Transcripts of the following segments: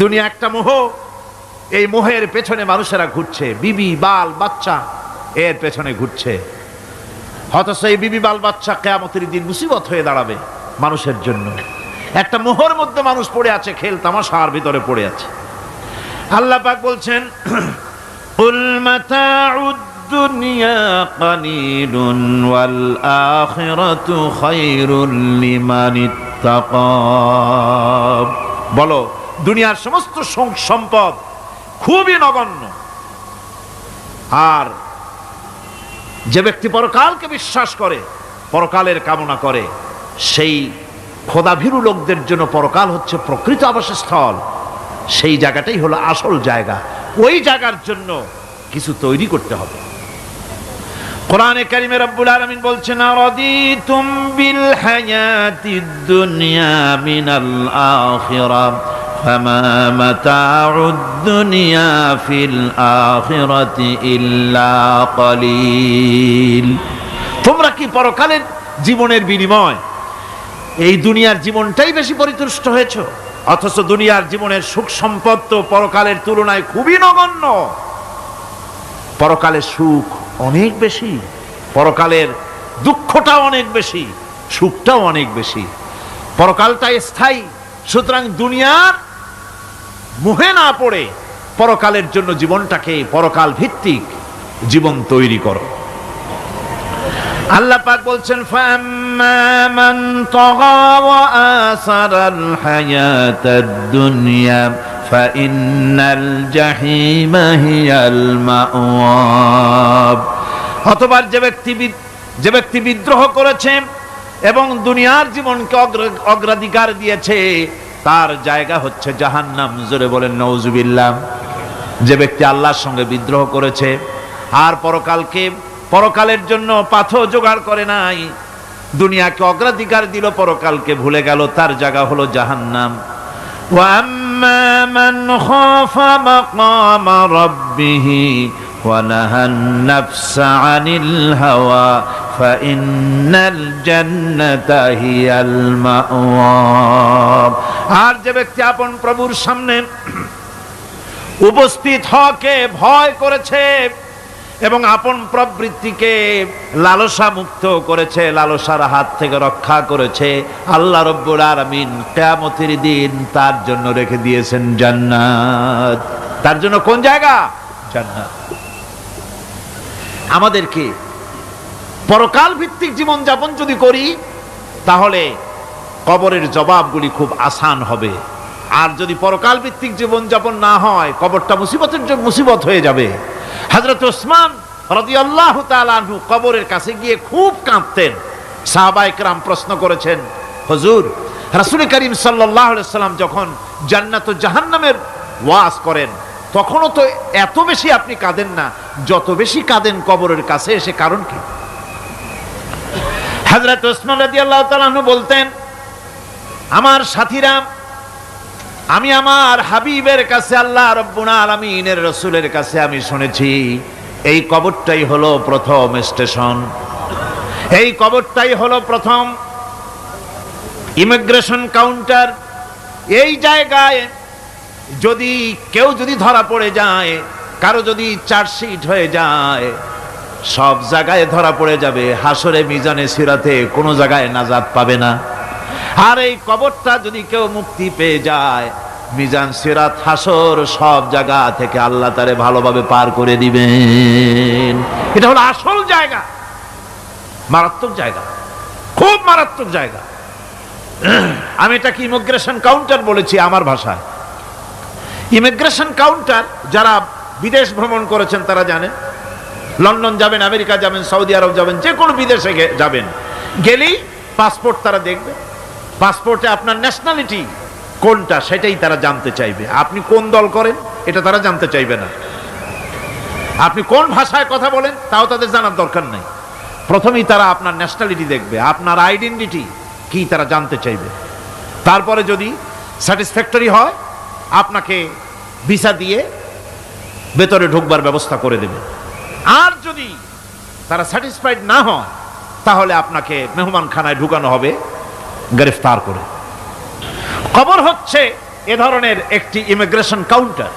দুনিয়া একটা মোহ। এই মোহের পেছনে মানুষেরা ঘুরছে। বিবি, বাল, বাচ্চা, এর পেছনে ঘুরছে। হয়তো এই বিবি, বাল, বাচ্চা কেয়ামতির দিন মুসিবত হয়ে দাঁড়াবে মানুষের জন্য। একটা মোহর মধ্যে মানুষ পড়ে আছে, খেল তামাশার ভিতরে পড়ে আছে। আল্লাহ পাক বলছেন বলো দুনিয়ার সমস্ত সম্পদ খুবই নগণ্য। আর যে ব্যক্তি পরকালকে বিশ্বাস করে, পরকালের কামনা করে, সেই খোদাভীরু লোকদের জন্য পরকাল হচ্ছে প্রকৃত আবাসস্থল। সেই জায়গাটাই হলো আসল জায়গা। ওই জায়গার জন্য কিছু তৈরি করতে হবে। কোরআনে কারিমে রব্বুল আলামিন বলছেন, আরাদিতুম বিল হায়াতিদ দুনিয়া মিনাল ফামা মাতাউদ দুনিয়া ফিল আখিরাতি ইল্লা কলিল তোমরা কি পরকালের জীবনের বিনিময়? এই দুনিয়ার জীবনটাই বেশি পরিতুষ্ট হয়েছ? অথচ দুনিয়ার জীবনের সুখ সম্পদ তো পরকালের তুলনায় খুবই নগণ্য। পরকালের সুখ অনেক বেশি, পরকালের দুঃখটাও অনেক বেশি, সুখটাও অনেক বেশি। পরকালটা স্থায়ী, সুতরাং দুনিয়ার মুহে না পড়ে, পরকালের জন্য জীবনটাকে পরকাল ভিত্তিক জীবন তৈরি করো। আল্লাহ পাক বলছেন অতবার যে ব্যক্তি যে ব্যক্তি বিদ্রোহ করেছে এবং দুনিয়ার জীবনকে অগ্র- অগ্রাধিকার দিয়েছে তার জায়গা হচ্ছে জাহান্নাম জোরে বলেন নওজুবিল্লাহ যে ব্যক্তি আল্লাহর সঙ্গে বিদ্রোহ করেছে আর পরকালকে পরকালের জন্য পাথর জোগাড় করে নাই দুনিয়াকে অগ্রাধিকার দিল পরকালকে ভুলে গেল তার জায়গা হলো জাহান্নাম وأما من خاف مقام ربه ونهى النفس عن الهوى আর যে ব্যক্তি আপন প্রভুর সামনে উপস্থিত হকে ভয় করেছে এবং আপন প্রবৃত্তিকে লালসা মুক্ত করেছে, লালসার হাত থেকে রক্ষা করেছে, আল্লাহ আর আরামিন কেয়ামতির দিন তার জন্য রেখে দিয়েছেন জান্নাত। তার জন্য কোন জায়গা? জান্নাত। আমাদেরকে পরকাল ভিত্তিক জীবন যাপন যদি করি, তাহলে কবরের জবাবগুলি খুব আসান হবে। আর যদি পরকাল ভিত্তিক জীবন যাপন না হয়, কবরটা মুসিবতের মুসিবত হয়ে যাবে। হজরত ওসমান রাদিয়াল্লাহু তাআলা আনহু কবরের কাছে গিয়ে খুব কাঁদতেন। সাহাবা একরাম প্রশ্ন করেছেন, হুজুর, রাসূল করিম সাল্লাম যখন জান্নাত জাহান্নামের ওয়াজ করেন, তখনও তো এত বেশি আপনি কাঁদেন না। যত বেশি কাঁদেন কবরের কাছে এসে কারণ কি? হযরত ওসমান রাদিয়াল্লাহু তাআলা আনহু বলতেন, আমার সাথীরা, আমি আমার হাবিবের কাছে আল্লাহ রব্বুল আলামিনের রসুলের কাছে আমি শুনেছি, এই কবরটাই হলো প্রথম স্টেশন। এই কবরটাই হলো প্রথম ইমিগ্রেশন কাউন্টার। এই জায়গায় যদি কেউ যদি ধরা পড়ে যায়, কারও যদি চার্জশিট হয়ে যায় সব জায়গায় ধরা পড়ে যাবে। হাসরে মিজানে সিরাতে কোনো জায়গায় নাজাত পাবে না। আর এই কবরটা যদি কেউ মুক্তি পেয়ে যায়, মিজান সিরাত, হাসর সব জায়গা থেকে আল্লাহ তারে ভালোভাবে পার করে দিবেন। এটা হলো আসল জায়গা। মারাত্মক জায়গা। খুব মারাত্মক জায়গা। আমি এটাকে ইমিগ্রেশন কাউন্টার বলেছি আমার ভাষায়। ইমিগ্রেশন কাউন্টার যারা বিদেশ ভ্রমণ করেছেন তারা জানেন লন্ডন যাবেন, আমেরিকা যাবেন, সৌদি আরব যাবেন, যে কোনো বিদেশে যাবেন। গেলেই পাসপোর্ট তারা দেখবে। পাসপোর্টে আপনার ন্যাশনালিটি কোনটা সেটাই তারা জানতে চাইবে। আপনি কোন দল করেন, এটা তারা জানতে চাইবে না। আপনি কোন ভাষায় কথা বলেন, তাও তাদের জানার দরকার নেই। প্রথমেই তারা আপনার ন্যাশনালিটি দেখবে, আপনার আইডেন্টিটি কি তারা জানতে চাইবে। তারপরে যদি স্যাটিসফ্যাক্টরি হয়, আপনাকে ভিসা দিয়ে ভেতরে ঢুকবার ব্যবস্থা করে দেবে। আর যদি তারা স্যাটিসফাইড না হয় তাহলে আপনাকে মেহমানখানায় ঢুকানো হবে, গ্রেফতার করে। কবর হচ্ছে এ ধরনের একটি ইমিগ্রেশন কাউন্টার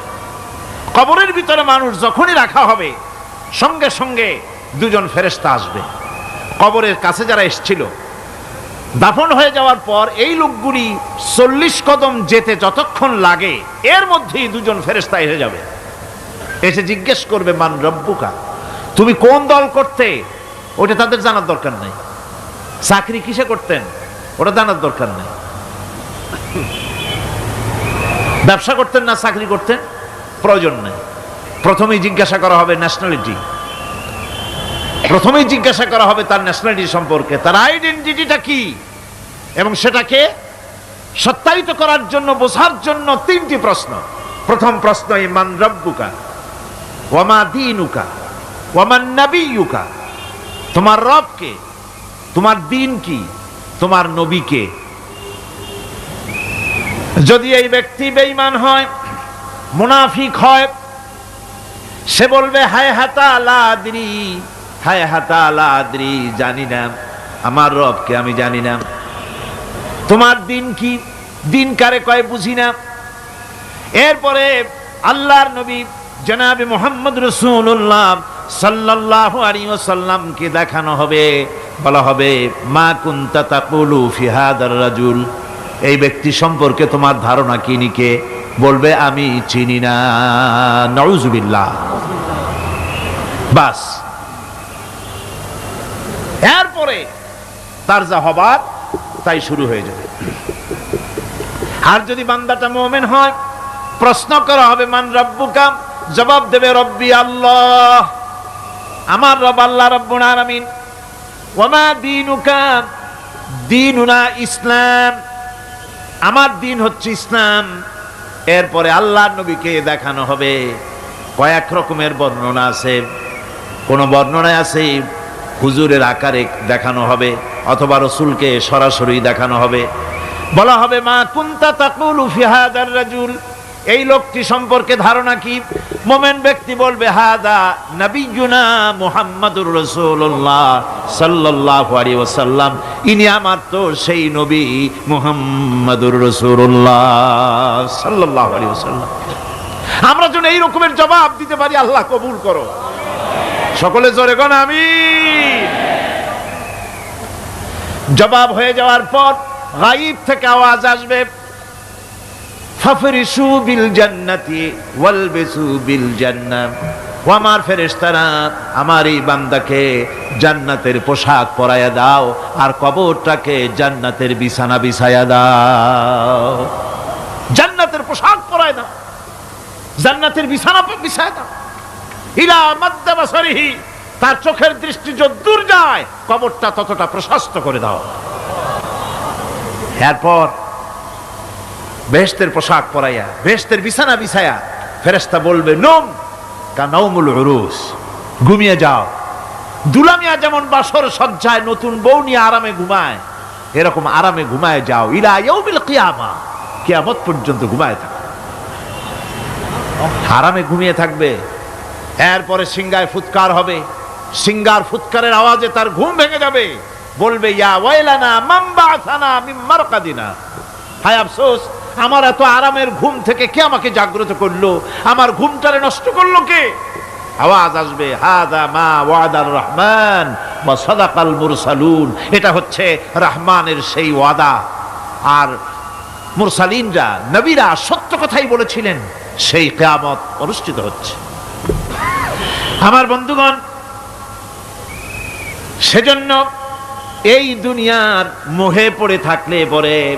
কবরের ভিতরে মানুষ যখনই রাখা হবে, সঙ্গে সঙ্গে দুজন ফেরেস্তা আসবে। কবরের কাছে যারা এসছিল, দাফন হয়ে যাওয়ার পর এই লোকগুলি চল্লিশ কদম যেতে যতক্ষণ লাগে, এর মধ্যেই দুজন ফেরেস্তা এসে যাবে। এসে জিজ্ঞেস করবে, মান রব্বুকা? তুমি কোন দল করতে? ওটা তাদের জানার দরকার নেই। চাকরি কিসে করতেন? ওটা জানার দরকার নেই। ব্যবসা করতেন না, চাকরি করতেন? প্রয়োজন নেই। প্রথমেই জিজ্ঞাসা করা হবে ন্যাশনালিটি প্রথমেই জিজ্ঞাসা করা হবে তার ন্যাশনালিটি সম্পর্কে। তার আইডেন্টিটিটা কি? এবং সেটাকে সত্যায়িত করার জন্য, বোঝার জন্য তিনটি প্রশ্ন। প্রথম প্রশ্ন ইমান রব্বুকা? ওয়ামা দিনুকা? ওয়ামান নাবিয়ুকা? তোমার রব কে তোমার দিন কি তোমার নবী কে যদি এই ব্যক্তি বেঈমান হয়, মুনাফিক হয়, সে বলবে, হায় হাতা আলাদ্রি হায় হাতা আলাদ্রি জানি না, আমার রবকে আমি জানি না। তোমার দিন কি? দিন কারে কয় বুঝি না। এরপরে আল্লাহর নবী জনাবে মোহাম্মদ রসুল্লাহ সাল্লাল্লাহু আলাইহি ওয়াসাল্লামকে দেখানো হবে, বলা হবে, মা কুনতা তাকুলু রাজুল। এই ব্যক্তি সম্পর্কে তোমার ধারণা কি নিকে? বলবে, আমি চিনি না। নউজুবিল্লাহ বাস। এরপরে তার যা হবার, তাই শুরু হয়ে যাবে। আর যদি বান্দাটা মোমেন হয়, প্রশ্ন করা হবে, মান রব্বুকা? জবাব দেবে, রব্বি আল্লাহ। আমার রব আল্লাহ রব্বুল আলামিন ওমা দিনুকা? দিনুনা ইসলাম। আমার দিন হচ্ছে ইসলাম। এরপরে আল্লাহর নবীকে দেখানো হবে। কয়েক রকমের বর্ণনা আছে। কোন বর্ণনায় আছে, হুজুরের আকারে দেখানো হবে অথবা রসুলকে সরাসরি দেখানো হবে। বলা হবে, মা কুন্তা তাকুল ফি হাদার রাজুল? এই লোকটি সম্পর্কে ধারণা কি? মোমেন ব্যক্তি বলবে, হাদা নবিজুনা মুহাম্মাদুর রাসূলুল্লাহ সাল্লাল্লাহু আলাইহি ওয়াসাল্লাম। ইনি আমার তো সেই নবী মুহাম্মাদুর রাসূলুল্লাহ সাল্লাল্লাহু আলাইহি ওয়াসাল্লাম। আমরা যেন এই রকমের জবাব দিতে পারি, আল্লাহ কবুল করো। সকলে জোরে গণ আমি জবাব হয়ে যাওয়ার পর গাইব থেকে আওয়াজ আসবে। ফাফরিসু বিল জান্নাতি ওয়ালবিসু বিল জান্নাম। ও আমার ফেরেশতারা, আমার এই বান্দাকে জান্নাতের পোশাক পরায়া দাও আর কবরটাকে জান্নাতের বিছানা বিছায়া দাও। জান্নাতের পোশাক পরায় দাও, জান্নাতের বিছানা বিছায় দাও। ইলা মাদ্দা বাসারিহি, তার চোখের দৃষ্টি যদ্দূর যায়, কবরটা ততটা প্রশস্ত করে দাও। এরপর বেহেস্তের পোশাক পরাইয়া বেহেস্তের বিছানা বিছায়া ফেরেস্তা বলবে, নোম কানাউমুল উরুস। ঘুমিয়ে যাও। দুলামিয়া যেমন বাসর সজ্জায় নতুন বউ নিয়ে আরামে ঘুমায়, এরকম আরামে ঘুমায় যাও। ইলা ইয়াউমিল কিয়ামা, কিয়ামত পর্যন্ত ঘুমায় থাকো। আরামে ঘুমিয়ে থাকবে। এরপরে সিঙ্গায় ফুৎকার হবে। সিঙ্গার ফুৎকারের আওয়াজে তার ঘুম ভেঙে যাবে। বলবে, ইয়া ওয়াইলানা মাম্বা আসানা মিন মারকাদিনা। হায় আফসোস আমার এত আরামের ঘুম থেকে কে আমাকে জাগ্রত করল? আমার ঘুমটারে নষ্ট করল কে? আওয়াজ আসবে, হাদা মা ওয়াদার রহমান বা সদাকাল মুরসালুন। এটা হচ্ছে রহমানের সেই ওয়াদা। আর মুরসালিনরা, নবীরা সত্য কথাই বলেছিলেন, সেই কেয়ামত অনুষ্ঠিত হচ্ছে। আমার বন্ধুগণ, সেজন্য এই দুনিয়ার মোহে পড়ে থাকলে পরে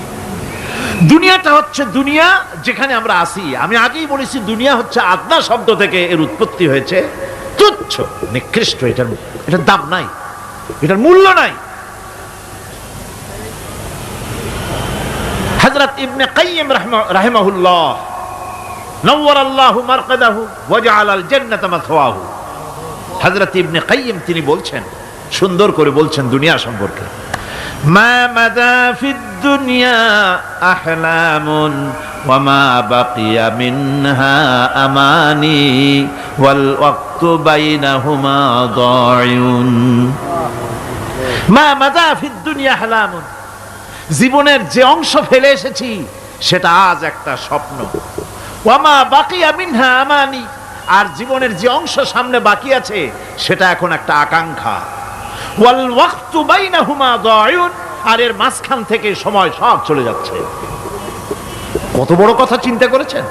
দুনিয়াটা হচ্ছে দুনিয়া যেখানে আমরা আসি আমি আগেই বলেছি, দুনিয়া হচ্ছে আদনা শব্দ থেকে এর উৎপত্তি হয়েছে। তুচ্ছ, নিকৃষ্ট, এটার এটার দাম নাই। এটার মূল্য নাই। হজরত ইবনে কাইয়িম রাহমাহুল্লাহ নওয়ার আল্লাহু মারকাদাহু ওয়াজআল আল জান্নাতা মাথওয়াহু। হযরত ইবনে কাইয়িম তিনি বলছেন, সুন্দর করে বলছেন দুনিয়া সম্পর্কে। জীবনের যে অংশ ফেলে এসেছি, সেটা আজ একটা স্বপ্ন। ওয়ামা বাকিয়া মিনহা আমানি। আর জীবনের যে অংশ সামনে বাকি আছে, সেটা এখন একটা আকাঙ্ক্ষা। আর এর মাঝখান থেকে সময় সব চলে যাচ্ছে। কত বড় কথা চিন্তা করেছেন?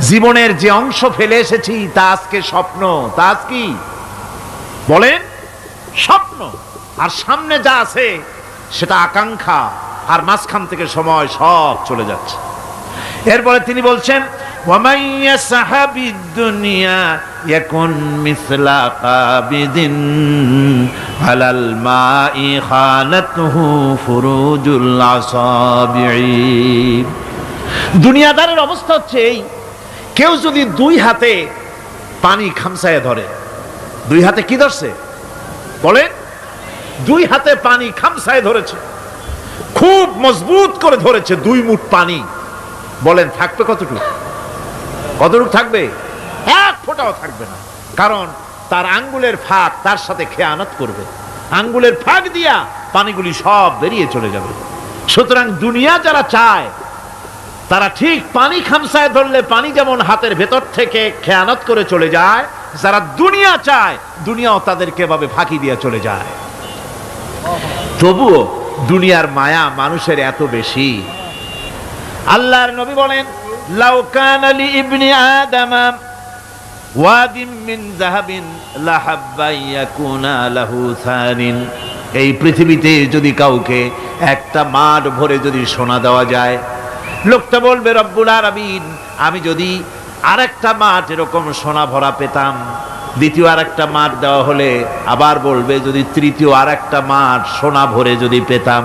জীবনের যে অংশ ফেলে এসেছি, তা আজকে স্বপ্ন, তা আজ কি? বলেন, স্বপ্ন। আর সামনে যা আছে, সেটা আকাঙ্ক্ষা, আর মাঝখান থেকে সময় সব চলে যাচ্ছে। এরপরে তিনি বলছেন وَمَن يَسْحَبِ الدُّنْيَا يَكُنْ مِثْلَ قَابِضٍ عَلَى الْمَاءِ خَانَتْهُ فُرُوجُ الْأَصَابِعِ দুনিয়াদারের অবস্থা হচ্ছে এই কেউ যদি দুই হাতে পানি খামসায় ধরে দুই হাতে কি ধরছে বলেন দুই হাতে পানি খামসায় ধরেছে খুব মজবুত করে ধরেছে দুই মুঠ পানি বলেন থাকবে কতটুকু কতটুকু থাকবে? এক ফোঁটাও থাকবে না। কারণ তার আঙ্গুলের ফাঁক তার সাথে খেয়ানত করবে। আঙ্গুলের ফাঁক দিয়া পানিগুলি সব বেরিয়ে চলে যাবে। সুতরাং দুনিয়া যারা চায়, তারা ঠিক পানি খামসায় ধরলে পানি যেমন হাতের ভেতর থেকে খেয়ানত করে চলে যায়, যারা দুনিয়া চায়, দুনিয়াও তাদেরকে ভাবে ফাঁকি দিয়ে চলে যায়। তবুও দুনিয়ার মায়া মানুষের এত বেশি। আল্লাহর নবী বলেন লাউ কানা লি ইবনি আদামা ওয়াদিম মিন যাহাবিন লাহাব্বা ইয়াকুনা লাহু এই পৃথিবীতে যদি কাউকে একটা মাঠ ভরে যদি সোনা দেওয়া যায়, লোকটা বলবে, রব্বুল আলামিন, আমি যদি আরেকটা মাঠ এরকম সোনা ভরা পেতাম। দ্বিতীয় আরেকটা মাঠ দেওয়া হলে আবার বলবে, যদি তৃতীয় আরেকটা মাঠ সোনা ভরে যদি পেতাম।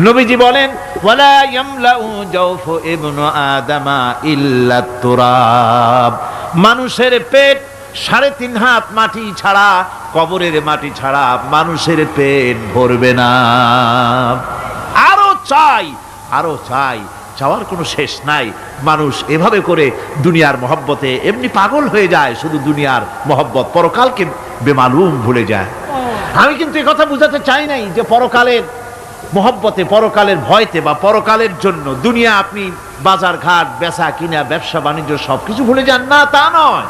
নবীজি বলেন ওয়ালা ইয়ামলাউ জাওফু ইবনু আদামা ইল্লা তুরাব। মানুষের পেট সাড়ে তিন হাত মাটি ছাড়া কবরের মাটি ছাড়া মানুষের পেট ভরবে না। আরও চাই আরও চাই চাওয়ার কোনো শেষ নাই। মানুষ এভাবে করে দুনিয়ার মহব্বতে এমনি পাগল হয়ে যায় শুধু দুনিয়ার মহব্বত। পরকালকে বেমালুম ভুলে যায়। আমি কিন্তু কথা বুঝাতে চাই নাই যে পরকালের মহব্বতে, পরকালের ভয়তে বা পরকালের জন্য দুনিয়া আপনি বাজার ঘাট, বেচা কিনা, ব্যবসা, বাণিজ্য সব কিছু ভুলে যান। না, তা নয়।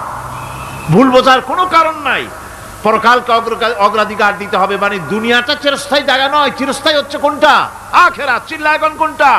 ভুল বোঝার কোনো কারণ নাই। পরকালকে অগ্রাধিকার দিতে হবে মানে দুনিয়াটা চিরস্থায়ী জায়গা নয়। চিরস্থায়ী হচ্ছে কোনটা? আখেরা চিল্লা এখন কোনটা?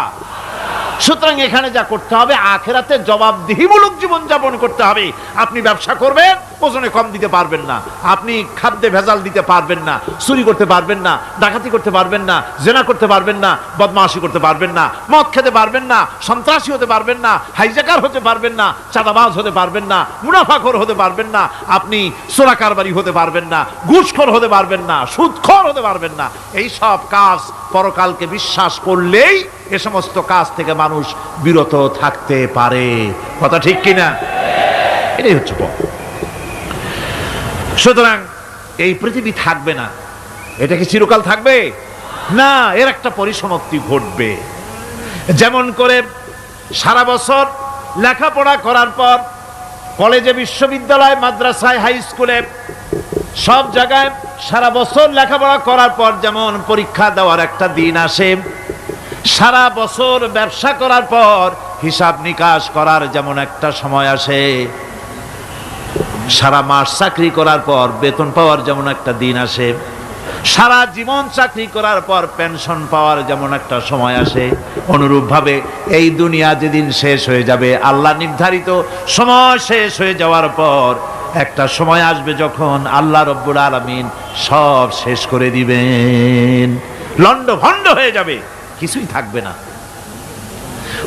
সুতরাং এখানে যা করতে হবে আখেরাতে জবাবদিহিমূলক জীবনযাপন করতে হবে আপনি ব্যবসা করবেন ওজনে কম দিতে পারবেন না আপনি খাদ্যে ভেজাল দিতে পারবেন না চুরি করতে পারবেন না ডাকাতি করতে পারবেন না জেনা করতে পারবেন না বদমাশি করতে পারবেন না মদ খেতে পারবেন না সন্ত্রাসী হতে পারবেন না হাইজাকার হতে পারবেন না চাঁদাবাজ হতে পারবেন না মুনাফাখোর হতে পারবেন না আপনি সোনা কারবারি হতে পারবেন না ঘুষখোর হতে পারবেন না সুদখোর হতে পারবেন না এই সব কাজ পরকালকে বিশ্বাস করলেই এ সমস্ত কাজ থেকে মানুষ বিরত থাকতে পারে। কথা ঠিক কিনা? এটাই হচ্ছে সুতরাং এই পৃথিবী থাকবে না। এটা কি চিরকাল থাকবে? না, এর একটা পরিসমাপ্তি ঘটবে। যেমন করে সারা বছর লেখাপড়া করার পর কলেজে, বিশ্ববিদ্যালয়, মাদ্রাসায়, হাই স্কুলে সব জায়গায় সারা বছর লেখাপড়া করার পর যেমন পরীক্ষা দেওয়ার একটা দিন আসে সারা বছর ব্যবসা করার পর হিসাব নিকাশ করার যেমন একটা সময় আসে, সারা মাস চাকরি করার পর বেতন পাওয়ার যেমন একটা দিন আসে, সারা জীবন চাকরি করার পর পেনশন পাওয়ার যেমন একটা সময় আসে, অনুরূপভাবে এই দুনিয়া যেদিন শেষ হয়ে যাবে, আল্লাহ নির্ধারিত সময় শেষ হয়ে যাওয়ার পর একটা সময় আসবে যখন আল্লাহ রব্বুল আলমিন সব শেষ করে দিবেন লন্ড ভন্ড হয়ে যাবে। কিছুই থাকবে না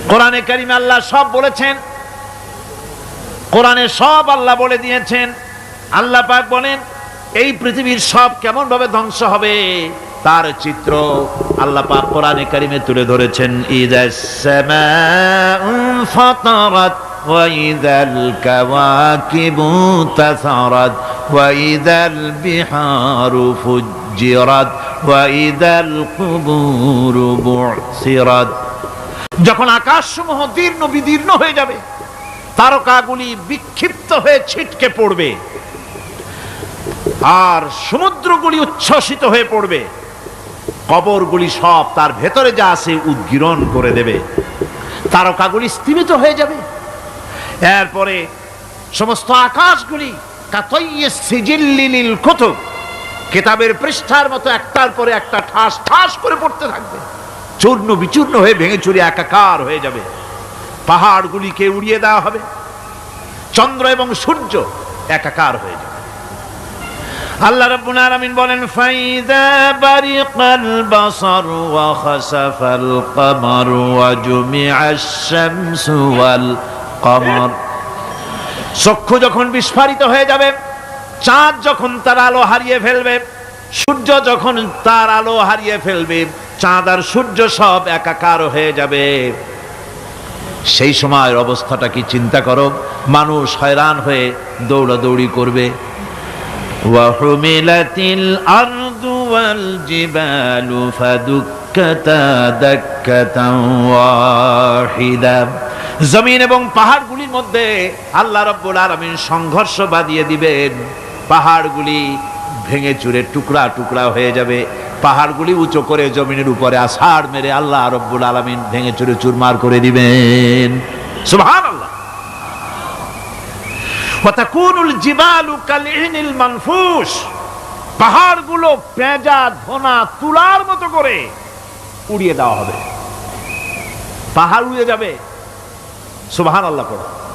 কোরআনে কারিমে আল্লাহ সব বলেছেন কোরআনে সব আল্লাহ বলে দিয়েছেন আল্লাহ পাক বলেন এই পৃথিবীর সব কেমন ভাবে ধ্বংস হবে তার চিত্র আল্লাহ পাক কোরআনে কারিমে তুলে ধরেছেন ইদাস সামাউ ফাতারাত وإذا الكواكب انتثرت وإذا البحار فجرت وإذا القبور بعثرت যখন আকাশসমূহ দীর্ণ বিদীর্ণ হয়ে যাবে তারকাগুলি বিক্ষিপ্ত হয়ে ছিটকে পড়বে আর সমুদ্রগুলি উচ্ছ্বসিত হয়ে পড়বে কবরগুলি সব তার ভেতরে যা আছে উদ্গীরণ করে দেবে তারকাগুলি স্থিমিত হয়ে যাবে এরপরে সমস্ত আকাশগুলি কাতইয়ে সিজিল্লিলিল কুতুব কেতাবের পৃষ্ঠার মতো একটার পরে একটা ঠাস ঠাস করে পড়তে থাকবে। চূর্ণ বিচূর্ণ হয়ে ভেঙে চুরে একাকার হয়ে যাবে। পাহাড়গুলিকে উড়িয়ে দেওয়া হবে। চন্দ্র এবং সূর্য একাকার হয়ে যাবে। আল্লাহ রাব্বুল আলামিন বলেন, ফাইদা বারিকাল বাসার ওয়া খাসাফাল কমার ওয়া জুমিআশ শামসু ওয়াল কমর। চক্ষু যখন বিস্ফারিত হয়ে যাবে চাঁদ যখন তার আলো হারিয়ে ফেলবে সূর্য যখন তার আলো হারিয়ে ফেলবে চাঁদ আর সূর্য সব একাকার হয়ে যাবে। সেই সময়ের অবস্থাটা কি চিন্তা করো মানুষ হয়রান হয়ে দৌড়াদৌড়ি করবে। জমিন এবং পাহাড়গুলির মধ্যে আল্লাহ রব্বুল আলামিন সংঘর্ষ বাঁধিয়ে দিবেন। পাহাড়গুলি ভেঙে চুরে টুকরা টুকরা হয়ে যাবে। পাহাড়গুলি উঁচু করে জমিনের উপরে আষাঢ় মেরে আল্লাহ রব্বুল আলামিন ভেঙে চুরে চুরমার করে দিবেন। করে দেওয়া হবে। পাহাড় উড়িয়ে যাবে। সুবহানাল্লাহ পড়ো।